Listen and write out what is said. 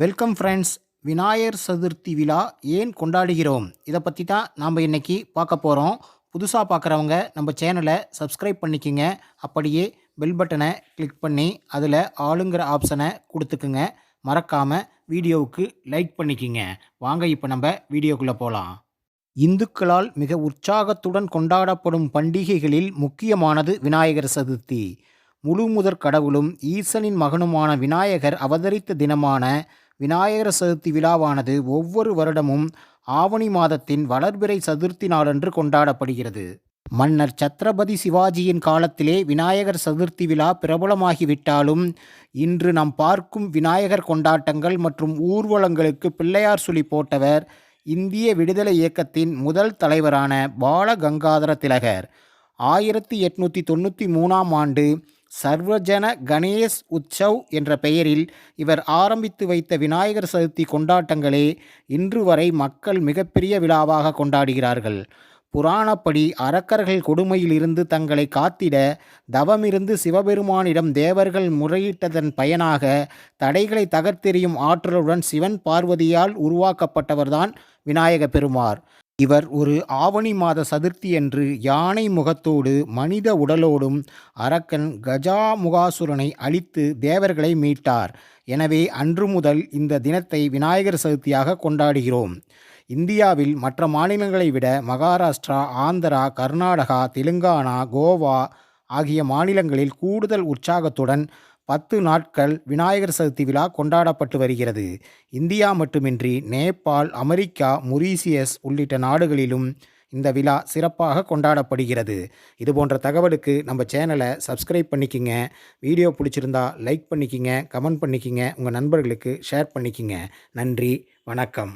Welcome friends Vinayagar Chaturthi விழா ஏன் கொண்டாடுகிறோம்? இதை பற்றி தான் நாம் இன்னைக்கு பார்க்க போகிறோம் புதுசாக பார்க்குறவங்க நம்ம சேனலை சப்ஸ்கிரைப் பண்ணிக்கோங்க. அப்படியே பெல் பட்டனை கிளிக் பண்ணி அதில் ஆளுங்கிற ஆப்ஷனை கொடுத்துக்குங்க. மறக்காமல் வீடியோவுக்கு லைக் பண்ணிக்கோங்க. வாங்க இப்போ நம்ம வீடியோக்குள்ளே போகலாம் இந்துக்களால் மிக உற்சாகத்துடன் கொண்டாடப்படும் பண்டிகைகளில் முக்கியமானது விநாயகர் சதுர்த்தி. முழு முதற் கடவுளும் ஈசனின் மகனுமான விநாயகர் அவதரித்த தினமான விநாயகர் சதுர்த்தி விழாவானது ஒவ்வொரு வருடமும் ஆவணி மாதத்தின் வளர்பிறை சதுர்த்தி நாளன்று கொண்டாடப்படுகிறது. மன்னர் சத்ரபதி சிவாஜியின் காலத்திலே விநாயகர் சதுர்த்தி விழா பிரபலமாகிவிட்டாலும் இன்று நாம் பார்க்கும் விநாயகர் கொண்டாட்டங்கள் மற்றும் ஊர்வலங்களுக்கு பிள்ளையார் சுழி போட்டவர் இந்திய விடுதலை இயக்கத்தின் முதல் தலைவரான பால கங்காதர திலகர். ஆயிரத்தி எட்நூற்றி தொண்ணூற்றி மூணாம் ஆண்டு சர்வஜன கணேஷ் உற்சவ் என்ற பெயரில் இவர் ஆரம்பித்து வைத்த விநாயகர் சதுர்த்தி கொண்டாட்டங்களே இன்று வரை மக்கள் மிகப்பெரிய விழாவாக கொண்டாடுகிறார்கள். புராணப்படி அரக்கர்கள் கொடுமையிலிருந்து தங்களை காத்திட தவமிருந்து சிவபெருமானிடம் தேவர்கள் முறையிட்டதன் பயனாக தடைகளை தகர்த்தெறியும் ஆற்றலுடன் சிவன் பார்வதியால் உருவாக்கப்பட்டவர்தான் விநாயக பெருமார். இவர் ஒரு ஆவணி மாத சதுர்த்தியன்று யானை முகத்தோடு மனித உடலோடும் அரக்கன் கஜாமுகாசுரனை அழித்து தேவர்களை மீட்டார். எனவே அன்று முதல் இந்த தினத்தை விநாயகர் சதுர்த்தியாக கொண்டாடுகிறோம். இந்தியாவில் மற்ற மாநிலங்களை விட மகாராஷ்டிரா ஆந்திரா கர்நாடகா தெலுங்கானா கோவா ஆகிய மாநிலங்களில் கூடுதல் உற்சாகத்துடன் பத்து நாட்கள் விநாயகர் சதுர்த்தி விழா கொண்டாடப்பட்டு வருகிறது. இந்தியா மட்டுமின்றி நேபாள் அமெரிக்கா மொரீசியஸ் உள்ளிட்ட நாடுகளிலும் இந்த விழா சிறப்பாக கொண்டாடப்படுகிறது. இது போன்ற தகவலுக்கு நம்ம சேனலை சப்ஸ்கிரைப் பண்ணிக்கிங்க. வீடியோ பிடிச்சிருந்தா லைக் பண்ணிக்கிங்க கமெண்ட் பண்ணிக்கிங்க உங்கள் நண்பர்களுக்கு ஷேர் பண்ணிக்கிங்க. நன்றி வணக்கம்.